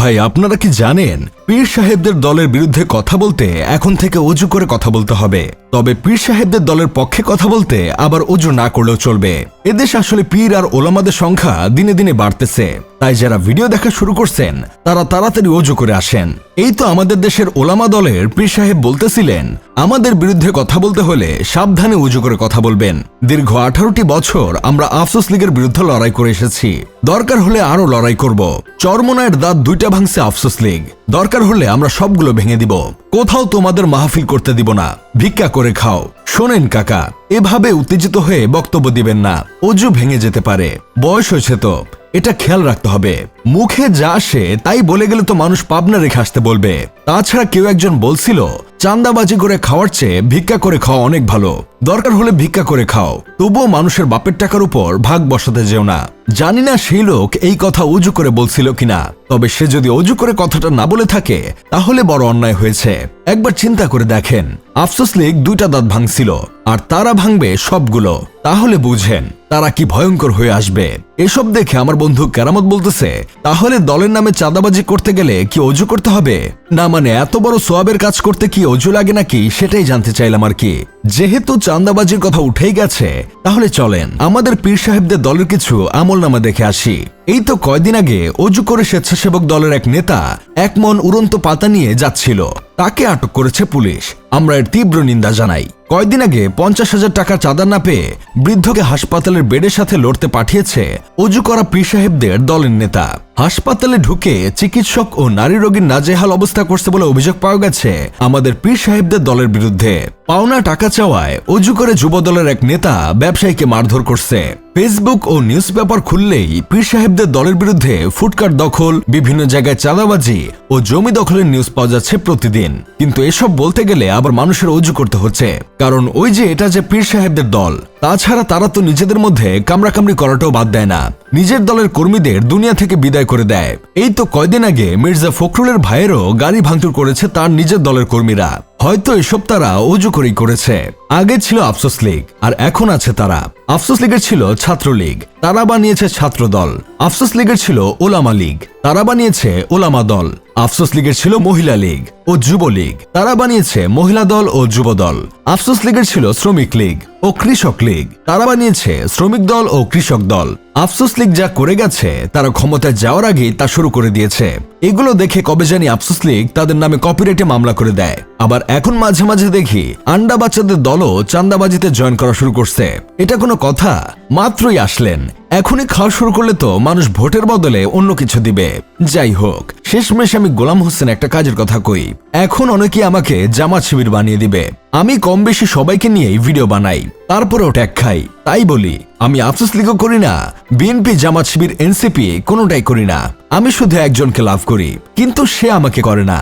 ভাই আপনারা কি জানেন পীর সাহেবদের দলের বিরুদ্ধে কথা বলতে এখন থেকে অজু করে কথা বলতে হবে। তবে পীর সাহেবদের দলের পক্ষে কথা বলতে আবার অজু না করলেও চলবে। এদেশ আসলে পীর আর ওলামাদের সংখ্যা দিনে দিনে বাড়তেছে। তাই যারা ভিডিও দেখা শুরু করছেন, তারা তাড়াতাড়ি অজু করে আসেন। এই তো আমাদের দেশের ওলামা দলের পীর সাহেব বলতেছিলেন, আমাদের বিরুদ্ধে কথা বলতে হলে সাবধানে উজু করে কথা বলবেন। দীর্ঘ আঠারোটি বছর আমরা আফসোস লীগের বিরুদ্ধে লড়াই করে এসেছি। দরকার হলে আরও লড়াই করব। চরমনায়ের দাঁত দুইটা ভাঙছে আফসোস লীগ। দরকার হলে আমরা সবগুলো ভেঙে দিব। কোথাও তোমাদের মাহফিল করতে দিব না। ভিক্ষা করে খাও। শোনেন কাকা, এভাবে উত্তেজিত হয়ে বক্তব্য দিবেন না। অজু ভেঙে যেতে পারে। বয়স হয়েছে তো। এটা খেয়াল রাখতে হবে। মুখে যা আসে, তাই বলে গেলে তো মানুষ পাবনা রেখে আসতে বলবে। তাছাড়া কেউ একজন বলছিল চান্দাবাজি করে খাওয়ার চেয়ে ভিক্ষা করে খাওয়া অনেক ভালো। দরকার হলে ভিক্ষা করে খাও। তবুও মানুষের বাপের টাকার উপর ভাগ বসাতে যেও না। জানি না সেই লোক এই কথা উজু করে বলছিল কিনা, তবে সে যদি অজু করে কথাটা না বলে থাকে, তাহলে বড় অন্যায় হয়েছে। একবার চিন্তা করে দেখেন। আফসোস লীগ দুইটা দাঁত ভাঙছিল, আর তারা ভাঙবে সবগুলো। তাহলে বুঝেন। তারা কি ভয়ঙ্কর হয়ে আসবে? এসব দেখে আমার বন্ধু কেরামত বলতেছে, তাহলে দলের নামে চাঁদাবাজি করতে গেলে কি অজু করতে হবে? না মানে এত বড় সোয়াবের কাজ করতে কি অজু লাগে নাকি? সেটাই জানতে চাইলাম আর কি। যেহেতু চাঁদাবাজির কথা উঠেই গেছে, তাহলে চলেন, আমাদের পীর সাহেবদের দলের কিছু আমল নামা দেখে আসি। এই তো কয়দিন আগে অজু করে স্বেচ্ছাসেবক দলের এক নেতা, এক মন উড়ন্ত পাতা নিয়ে যাচ্ছিল। তাকে আটক করেছে পুলিশ। আমরা এর তীব্র নিন্দা জানাই। কয়েকদিন আগে পঞ্চাশ হাজার টাকা চাঁদা না পেয়ে বৃদ্ধকে হাসপাতালের বেডের সাথে লড়তে পাঠিয়েছে অজু করা পীর সাহেবদের দলের নেতা। হাসপাতালে ঢুকে চিকিৎসক ও নারী রোগীর নাজেহাল অবস্থা করছে বলে অভিযোগ পাওয়া গেছে আমাদের পীর সাহেবদের দলের বিরুদ্ধে। পাওনা টাকা চাওয়ায় অজু করে যুব দলের এক নেতা ব্যবসায়ীকে মারধর করছে। ফেসবুক ও নিউজ পেপার খুললেই পীর সাহেবদের দলের বিরুদ্ধে ফুটকার দখল, বিভিন্ন জায়গায় চাঁদাবাজি ও জমি দখলের নিউজ পাওয়া যাচ্ছে প্রতিদিন। কিন্তু এসব বলতে গেলে আবার মানুষের অজু করতে হচ্ছে। কারণ ওই যে এটা যে পীর সাহেবদের দল তাছাড়া তারা তো নিজেদের মধ্যে কামড়াকামড়ি করাটাও বাদ দেয় না। নিজের দলের কর্মীদের দুনিয়া থেকে বিদায় করে দেয়। এই তো কয়দিন আগে মির্জা ফখরুলের ভাইয়েরও গাড়ি ভাঙচুর করেছে তার নিজের দলের কর্মীরা। হয়তো এসব তারা অজু করেই করেছে। আগে ছিল আফসোস লীগ, আর এখন আছে তারা। আফসোস লীগের ছিল ছাত্র লীগ তারা বানিয়েছে ছাত্র দল আফসোস লীগের ছিল ওলামা লীগ, তারা বানিয়েছে ওলামা দল। আফসোস লীগের ছিল মহিলা লীগ ও যুব লীগ। তারা বানিয়েছে মহিলা দল ও যুব দল। আফসোস লীগের ছিল শ্রমিক লীগ ও কৃষক লীগ। তারা বানিয়েছে শ্রমিক দল ও কৃষক দল। আফসোস লীগ যা করে গেছে, তারা ক্ষমতায় যাওয়ার আগেই তা শুরু করে দিয়েছে। এগুলো দেখে কবে জানি আফসোস লীগ তাদের নামে কপিরাইটে মামলা করে দেয়। আবার এখন মাঝে মাঝে দেখি, আন্ডা বাচ্চাদের দলও চান্দাবাজিতে জয়েন করা শুরু করছে। এটা কোনো কথা? মাত্রই আসলেন। এখনই খাওয়া শুরু করলে তো মানুষ ভোটের বদলে অন্য কিছু দিবে। যাই হোক, শেষমেশ আমি গোলাম হোসেন একটা কাজের কথা কই। এখন অনেকে আমাকে জামাত শিবির বানিয়ে দিবে। আমি কম বেশি সবাইকে নিয়েই ভিডিও বানাই, তারপরেও ট্যাগ খাই। তাই বলি, আমি আফসোস লিগও করি না, বিএনপি, জামাত শিবির, এনসিপি কোনোটাই করি না। আমি শুধু একজনকে লাভ করি, কিন্তু সে আমাকে করে না।